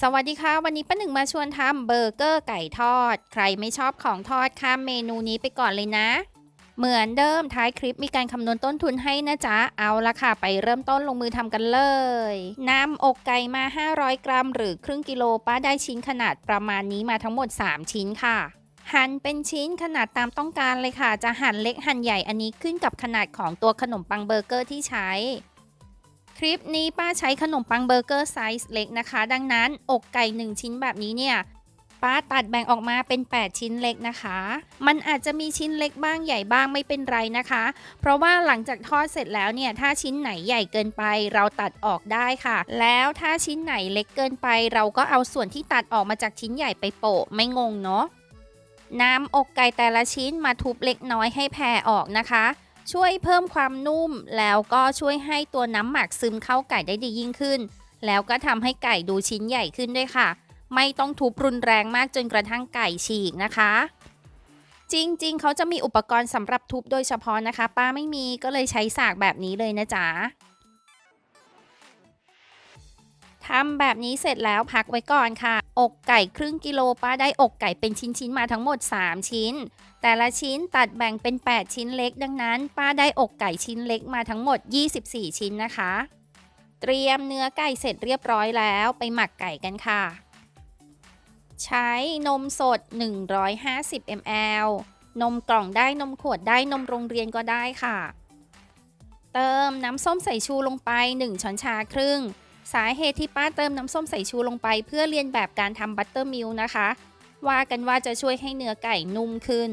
สวัสดีค่ะ วันนี้ป้าหนึ่งมาชวนทำเบอร์เกอร์ไก่ทอด ใครไม่ชอบของทอดข้ามเมนูนี้ไปก่อนเลยนะ เหมือนเดิมท้ายคลิปมีการคำนวณต้นทุนให้นะจ๊ะ เอาละค่ะ ไปเริ่มต้นลงมือทำกันเลยนำอกไก่มา 500 กรัม หรือครึ่งกิโลป้าได้ชิ้นขนาดประมาณนี้มาทั้งหมด 3 ชิ้นค่ะ หั่นเป็นชิ้นขนาดตามต้องการเลยค่ะ จะหั่นเล็กหั่นใหญ่อันนี้ขึ้นกับขนาดของตัวขนมปังเบอร์เกอร์ที่ใช้ คลิปนี้ป้าใช้ขนมปังเบอร์เกอร์ไซส์เล็กนะคะ ดังนั้นอกไก่ 1 ชิ้นแบบนี้เนี่ย ป้าตัดแบ่งออกมาเป็น 8 ชิ้นเล็กนะคะ มันอาจจะมีชิ้นเล็กบ้างใหญ่บ้างไม่เป็นไรนะคะ เพราะว่าหลังจากทอดเสร็จแล้วเนี่ย ถ้าชิ้นไหนใหญ่เกินไปเราตัดออกได้ค่ะ แล้วถ้าชิ้นไหนเล็กเกินไป เราก็เอาส่วนที่ตัดออกมาจากชิ้นใหญ่ไปโปะไม่งงเนาะน้ำอกไก่แต่ละชิ้นมาทุบเล็กน้อยให้แผ่ออกนะคะ ช่วยเพิ่มความนุ่ม แล้วก็ช่วยให้ตัวน้ำหมักซึมเข้าไก่ได้ดียิ่งขึ้น แล้วก็ทำให้ไก่ดูชิ้นใหญ่ขึ้นด้วยค่ะ ไม่ต้องทุบรุนแรงมากจนกระทั่งไก่ฉีกนะคะ จริงๆ เขาจะมีอุปกรณ์สำหรับทุบโดยเฉพาะนะคะ ป้าไม่มีก็เลยใช้สากแบบนี้เลยนะจ๊ะ ทำแบบนี้เสร็จแล้วพักไว้ก่อนค่ะ อกไก่ครึ่งกิโลป้าได้อกไก่เป็นชิ้นๆมาทั้งหมด 3 ชิ้น แต่ละชิ้นตัดแบ่งเป็น 8 ชิ้นเล็ก ดังนั้น ป้าได้อกไก่ชิ้นเล็กมาทั้งหมด 24 ชิ้นนะคะ เตรียมเนื้อไก่เสร็จเรียบร้อยแล้วไปหมักไก่กันค่ะ ใช้นมสด 150 ml นมกล่องได้นมขวดได้นมโรงเรียนก็ได้ค่ะ เติมน้ำส้มสายชูลงไป 1 ช้อนชาครึ่ง สาเหตุที่ป้าเติมน้ำส้มสายชูลงไป เพื่อเรียนแบบการทำบัตเตอร์มิลนะคะ ว่ากันว่าจะช่วยให้เนื้อไก่นุ่มขึ้น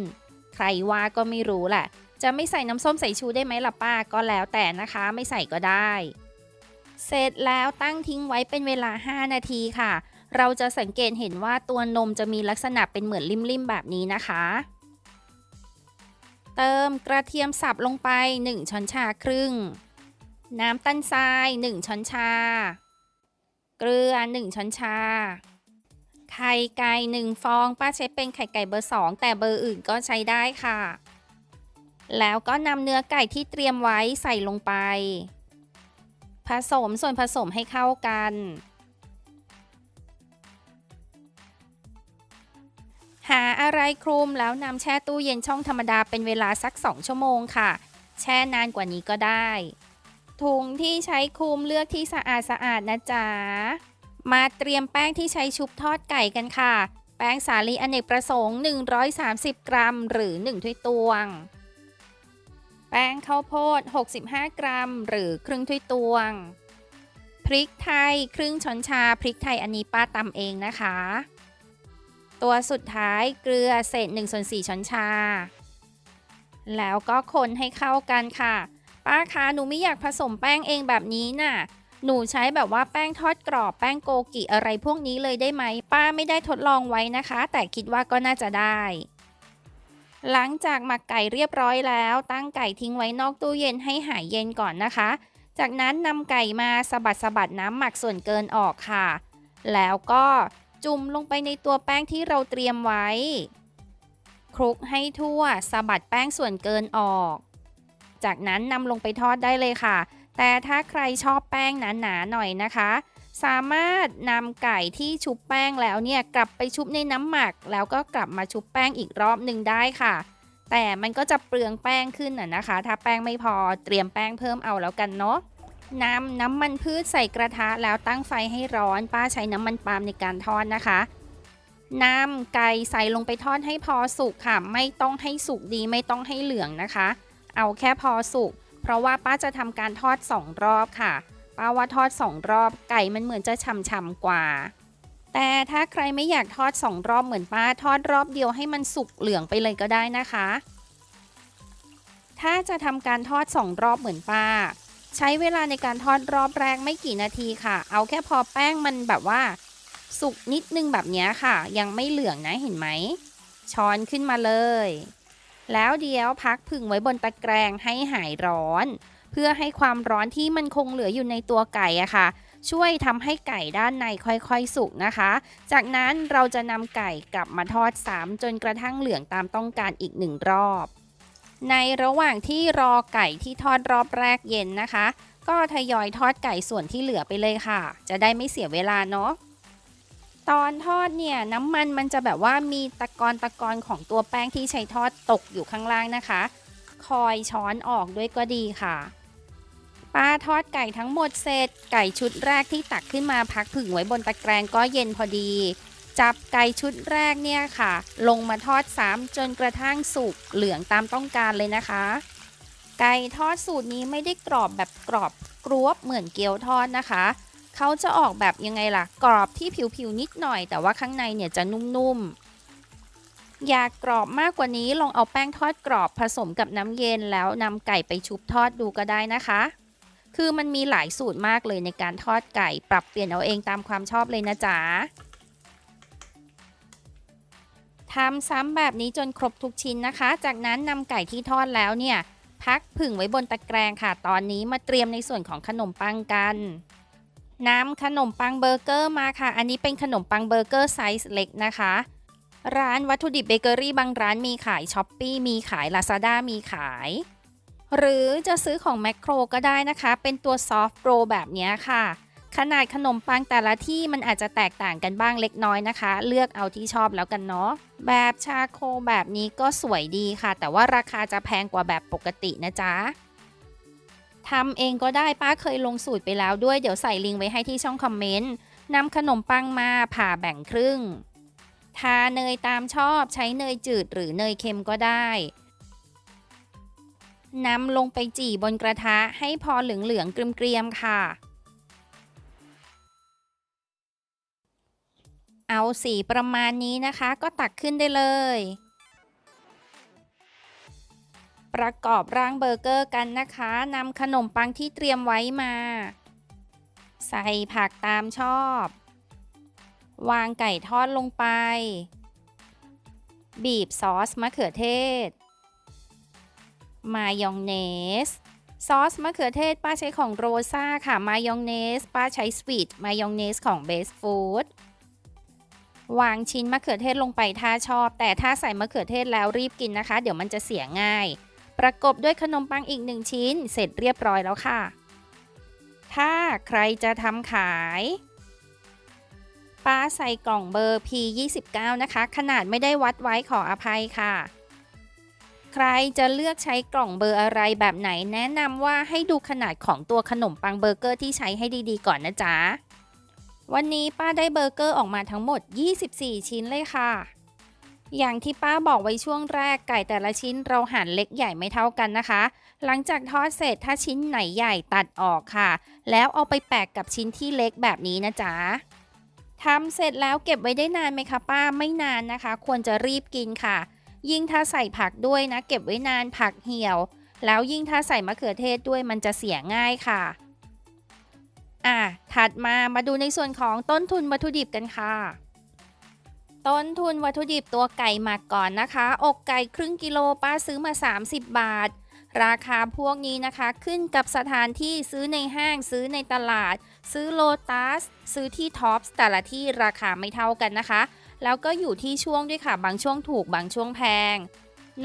ใครว่าก็ไม่รู้แหละ จะไม่ใส่น้ำส้มสายชูได้ไหมล่ะป้าก็แล้วแต่นะคะ ไม่ใส่ก็ได้ เสร็จแล้วตั้งทิ้งไว้เป็นเวลา 5 นาทีค่ะ เราจะสังเกตเห็นว่าตัวนมจะมีลักษณะเป็นเหมือนริมๆแบบนี้นะคะ เติมกระเทียมสับลงไป 1 ช้อนชาครึ่งน้ำตาลทราย 1 ช้อนชา เกลือ 1 ช้อนชา ไข่ไก่1ฟอง ป้าใช้เป็นไข่ไก่เบอร์ 2 แต่เบอร์อื่นก็ใช้ได้ค่ะ แล้วก็นำเนื้อไก่ที่เตรียมไว้ใส่ลงไป ผสมส่วนผสมให้เข้ากัน หาอะไรคลุมแล้วนำแช่ตู้เย็นช่องธรรมดาเป็นเวลาสัก 2 ชั่วโมงค่ะ แช่นานกว่านี้ก็ได้ ถุงที่ใช้คลุมเลือกที่สะอาดสะอาดนะจ๊ะ มาเตรียมแป้งที่ใช้ชุบทอดไก่กันค่ะ แป้งสาลีอเนกประสงค์ 130 กรัม หรือ 1 ถ้วยตวง แป้งข้าวโพด 65 กรัม หรือครึ่งถ้วยตวง พริกไทยครึ่งช้อนชา พริกไทยอันนี้ป้าตำเองนะคะ ตัวสุดท้ายเกลือเศษ1ส่วน4ช้อนชา แล้วก็คนให้เข้ากันค่ะ ป้าคะหนูไม่อยากผสมแป้งเองแบบนี้น่ะ หนูใช้แบบว่าแป้งทอดกรอบแป้งโกกิอะไรพวกนี้เลยได้ไหม ป้าไม่ได้ทดลองไว้นะคะ แต่คิดว่าก็น่าจะได้ หลังจากหมักไก่เรียบร้อยแล้ว ตั้งไก่ทิ้งไว้นอกตู้เย็นให้หายเย็นก่อนนะคะ จากนั้นนำไก่มาสะบัดสะบัดน้ำหมักส่วนเกินออกค่ะ แล้วก็จุ่มลงไปในตัวแป้งที่เราเตรียมไว้ คลุกให้ทั่วสะบัดแป้งส่วนเกินออก จากนั้นนำลงไปทอดได้เลยค่ะ แต่ถ้าใครชอบแป้งหนาๆหน่อยนะคะ สามารถนำไก่ที่ชุบแป้งแล้วเนี่ยกลับไปชุบในน้ำหมัก แล้วก็กลับมาชุบแป้งอีกรอบหนึ่งได้ค่ะ แต่มันก็จะเปลืองแป้งขึ้นน่ะนะคะ ถ้าแป้งไม่พอเตรียมแป้งเพิ่มเอาแล้วกันเนาะนำน้ำมันพืชใส่กระทะแล้วตั้งไฟให้ร้อน ป้าใช้น้ำมันปาล์มในการทอดนะคะนำไก่ใส่ลงไปทอดให้พอสุกค่ะ ไม่ต้องให้สุกดีไม่ต้องให้เหลืองนะคะ เอาแค่พอสุก เพราะว่าป้าจะทำการทอด2รอบค่ะ ป้าว่าทอด2รอบไก่มันเหมือนจะฉ่ำๆกว่า แต่ถ้าใครไม่อยากทอด2รอบเหมือนป้าทอดรอบเดียวให้มันสุกเหลืองไปเลยก็ได้นะคะ ถ้าจะทำการทอด2รอบเหมือนป้า ใช้เวลาในการทอดรอบแรกไม่กี่นาทีค่ะ เอาแค่พอแป้งมันแบบว่า สุกนิดนึงแบบนี้ค่ะ ยังไม่เหลืองนะเห็นไหมช้อนขึ้นมาเลย แล้วเดี๋ยวพักผึ่งไว้บนตะแกรงให้หายร้อน เพื่อให้ความร้อนที่มันคงเหลืออยู่ในตัวไก่อะค่ะ ช่วยทำให้ไก่ด้านในค่อยๆสุกนะคะ จากนั้นเราจะนำไก่กลับมาทอดซ้ำจนกระทั่งเหลืองตามต้องการอีกหนึ่งรอบ ในระหว่างที่รอไก่ที่ทอดรอบแรกเย็นนะคะ ก็ทยอยทอดไก่ส่วนที่เหลือไปเลยค่ะ จะได้ไม่เสียเวลาเนาะ ตอนทอดเนี่ยน้ำมันมันจะแบบว่ามีตะกอนตะกอนของตัวแป้งที่ใช้ทอดตกอยู่ข้างล่างนะคะ คอยช้อนออกด้วยก็ดีค่ะป้าทอดไก่ทั้งหมดเสร็จ ไก่ชุดแรกที่ตักขึ้นมาพักผึ่งไว้บนตะแกรงก็เย็นพอดี จับไก่ชุดแรกเนี่ยค่ะ ลงมาทอดซ้ำจนกระทั่งสุกเหลืองตามต้องการเลยนะคะ ไก่ทอดสูตรนี้ไม่ได้กรอบแบบกรอบกรวบเหมือนเกี๊ยวทอดนะคะ เขาจะออกแบบยังไงล่ะ กรอบที่ผิวๆนิดหน่อย แต่ว่าข้างในเนี่ยจะนุ่มๆ อยากกรอบมากกว่านี้ลองเอาแป้งทอดกรอบผสมกับน้ำเย็นแล้วนำไก่ไปชุบทอดดูก็ได้นะคะ คือมันมีหลายสูตรมากเลยในการทอดไก่ ปรับเปลี่ยนเอาเองตามความชอบเลยนะจ๊ะทำซ้ำแบบนี้จนครบทุกชิ้นนะคะ จากนั้นนำไก่ที่ทอดแล้วเนี่ย พักผึ่งไว้บนตะแกรงค่ะ ตอนนี้มาเตรียมในส่วนของขนมปังกัน น้ำขนมปังเบอร์เกอร์มาค่ะ อันนี้เป็นขนมปังเบอร์เกอร์ไซส์เล็กนะคะ ร้านวัตถุดิบเบเกอรี่บางร้านมีขายช้อปปีมีขาย Lazada มีขาย หรือจะซื้อของแมคโครก็ได้นะคะ เป็นตัวซอฟต์โรแบบนี้ค่ะ ขนาดขนมปังแต่ละที่มันอาจจะแตกต่างกันบ้างเล็กน้อยนะคะ เลือกเอาที่ชอบแล้วกันเนาะ แบบชาโคแบบนี้ก็สวยดีค่ะ แต่ว่าราคาจะแพงกว่าแบบปกตินะจ๊ะ ทำเองก็ได้ป้าเคยลงสูตรไปแล้วด้วยเดี๋ยวใส่ลิงก์ไว้ให้ที่ช่องคอมเมนต์นำขนมปังมาผ่าแบ่งครึ่ง ทาเนยตามชอบใช้เนยจืดหรือเนยเค็มก็ได้นำลงไปจี่บนกระทะให้พอเหลืองๆเกรียมๆค่ะ เอาสีประมาณนี้นะคะ ก็ตักขึ้นได้เลย ประกอบร่างเบอร์เกอร์กันนะคะนำขนมปังที่เตรียมไว้มา ใส่ผักตามชอบ วางไก่ทอดลงไป บีบซอสมะเขือเทศ มายองเนส ซอสมะเขือเทศป้าใช้ของโรซ่าค่ะ มายองเนส ป้าใช้สวีทมายองเนสของเบสฟู้ดวางชิ้นมะเขือเทศลงไปถ้าชอบ แต่ถ้าใส่มะเขือเทศแล้วรีบกินนะคะ เดี๋ยวมันจะเสียง่าย ประกบด้วยขนมปังอีกหนึ่งชิ้น เสร็จเรียบร้อยแล้วค่ะ ถ้าใครจะทำขายป้าใส่กล่องเบอร์ P29 นะคะ ขนาดไม่ได้วัดไว้ขออภัยค่ะ ใครจะเลือกใช้กล่องเบอร์อะไรแบบไหน แนะนำว่าให้ดูขนาดของตัวขนมปังเบอร์เกอร์ที่ใช้ให้ดีๆก่อนนะจ๊ะ วันนี้ป้าได้เบอร์เกอร์ออกมาทั้งหมด 24 ชิ้นเลยค่ะ อย่างที่ป้าบอกไว้ช่วงแรกไก่แต่ละชิ้นเราหั่นเล็กใหญ่ไม่เท่ากันนะคะ หลังจากทอดเสร็จถ้าชิ้นไหนใหญ่ตัดออกค่ะ แล้วเอาไปแปะกกับชิ้นที่เล็กแบบนี้นะจ๊ะทำเสร็จแล้วเก็บไว้ได้นานไหมคะป้าไม่นานนะคะ ควรจะรีบกินค่ะ ยิ่งถ้าใส่ผักด้วยนะ เก็บไว้นานผักเหี่ยว แล้วยิ่งถ้าใส่มะเขือเทศด้วยมันจะเสียง่ายค่ะอะถัดมามาดูในส่วนของต้นทุนวัตถุดิบกันค่ะ ต้นทุนวัตถุดิบตัวไก่หมักก่อนนะคะ อกไก่ครึ่งกิโลป้าซื้อมา 30 บาท ราคาพวกนี้นะคะ ขึ้นกับสถานที่ซื้อในห้างซื้อในตลาด ซื้อโลตัสซื้อที่ท็อปส์แต่ละที่ราคาไม่เท่ากันนะคะ แล้วก็อยู่ที่ช่วงด้วยค่ะ บางช่วงถูกบางช่วงแพง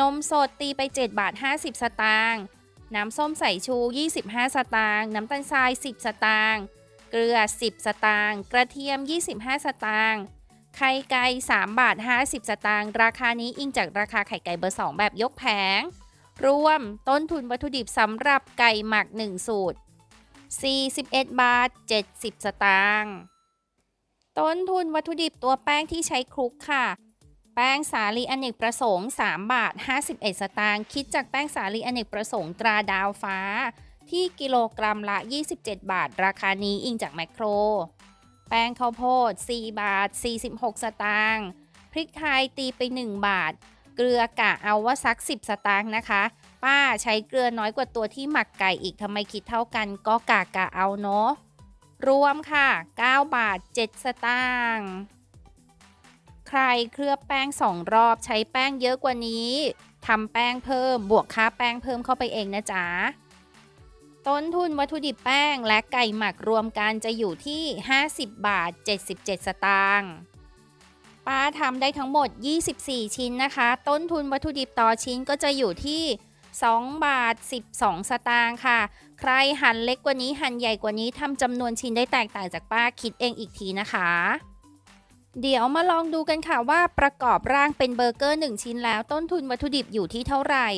นมสดตีไป 7 บาท 50 สตางค์น้ำส้มสายชู 25 สตางค์น้ำตาลทราย 10 สตางค์เกลือ 10 สตางค์กระเทียม 25 สตางค์ ไข่ไก่3บาท 50 สตางค์ราคานี้อิงจากราคาไข่ไก่เบอร์ 2 แบบยกแผง รวมต้นทุนวัตถุดิบสำหรับไก่หมัก 1 สูตร 41 บาท 70 สตางค์ต้นทุนวัตถุดิบตัวแป้งที่ใช้คลุกค่ะ แป้งสาลีอเนกประสงค์ 3 บาท 51 สตางค์คิดจากแป้งสาลีอเนกประสงค์ตราดาวฟ้า ที่กิโลกรัมละ 27 บาท ราคานี้อิงจากแมคโคร แป้งข้าวโพด 4 บาท 46 สตางค์ พริกไทยตีไป 1 บาท เกลือกะเอาว่าสัก 10 สตางค์นะคะ ป้าใช้เกลือน้อยกว่าตัวที่หมักไก่อีกทำไมคิดเท่ากันก็กะกะเอาเนาะ รวมค่ะ 9 บาท 7 สตางค์ ใครเคลือบแป้ง 2 รอบใช้แป้งเยอะกว่านี้ทำแป้งเพิ่มบวกค่าแป้งเพิ่มเข้าไปเองนะจ๊ะ ต้นทุนวัตถุดิบแป้งและไก่หมักรวมกันจะอยู่ที่ 50 บาท 77 สตางค์ป้าทำได้ทั้งหมด 24 ชิ้นนะคะ ต้นทุนวัตถุดิบต่อชิ้นก็จะอยู่ที่ 2 บาท 12 สตางค์ค่ะ ใครหั่นเล็กกว่านี้หั่นใหญ่กว่านี้ทำจำนวนชิ้นได้แตกต่างจากป้าคิดเองอีกทีนะคะ เดี๋ยวมาลองดูกันค่ะว่าประกอบร่างเป็นเบอร์เกอร์ 1 ชิ้นแล้วต้นทุนวัตถุดิบอยู่ที่เท่าไหร่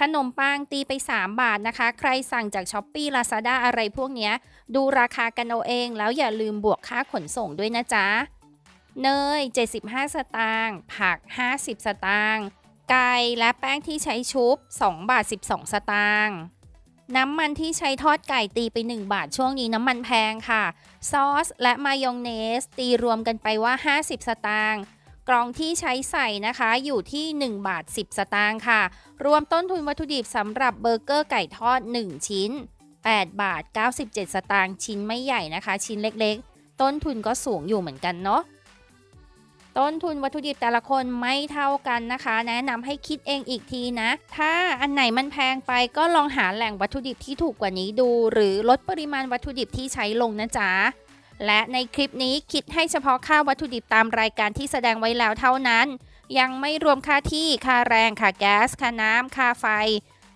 ขนมปังตีไป 3 บาทนะคะ ใครสั่งจากช้อปปี้ลาซาด้าอะไรพวกเนี้ย ดูราคากันเอาเอง แล้วอย่าลืมบวกค่าขนส่งด้วยนะจ๊ะ เนย 75 สตางค์ผัก 50 สตางค์ไก่และแป้งที่ใช้ชุบ 2 บาท 12 สตางค์น้ำมันที่ใช้ทอดไก่ตีไป 1 บาทช่วงนี้น้ำมันแพงค่ะ ซอสและมายองเนส ตีรวมกันไปว่า 50 สตางค์ กล่องที่ใช้ใส่นะคะอยู่ที่ 1 บาท 10 สตางค์ค่ะ รวมต้นทุนวัตถุดิบสำหรับเบอร์เกอร์ไก่ทอด 1 ชิ้น 8 บาท 97 สตางค์ชิ้นไม่ใหญ่นะคะ ชิ้นเล็กๆ ต้นทุนก็สูงอยู่เหมือนกันเนาะต้นทุนวัตถุดิบแต่ละคนไม่เท่ากันนะคะ แนะนำให้คิดเองอีกทีนะ ถ้าอันไหนมันแพงไปก็ลองหาแหล่งวัตถุดิบที่ถูกกว่านี้ดู หรือลดปริมาณวัตถุดิบที่ใช้ลงนะจ๊ะ และในคลิปนี้คิดให้เฉพาะค่าวัตถุดิบตามรายการที่แสดงไว้แล้วเท่านั้น ยังไม่รวมค่าที่ ค่าแรง ค่าแก๊ส ค่าน้ำ ค่าไฟ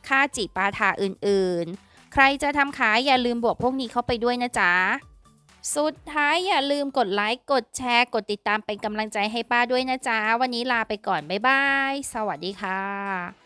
ค่าจิปาถาอื่นๆ ใครจะทำขายอย่าลืมบวกพวกนี้เข้าไปด้วยนะจ๊ะ สุดท้ายอย่าลืมกดไลค์ กดแชร์ กดติดตามเป็นกำลังใจให้ป้าด้วยนะจ๊ะ วันนี้ลาไปก่อน บ๊ายบาย สวัสดีค่ะ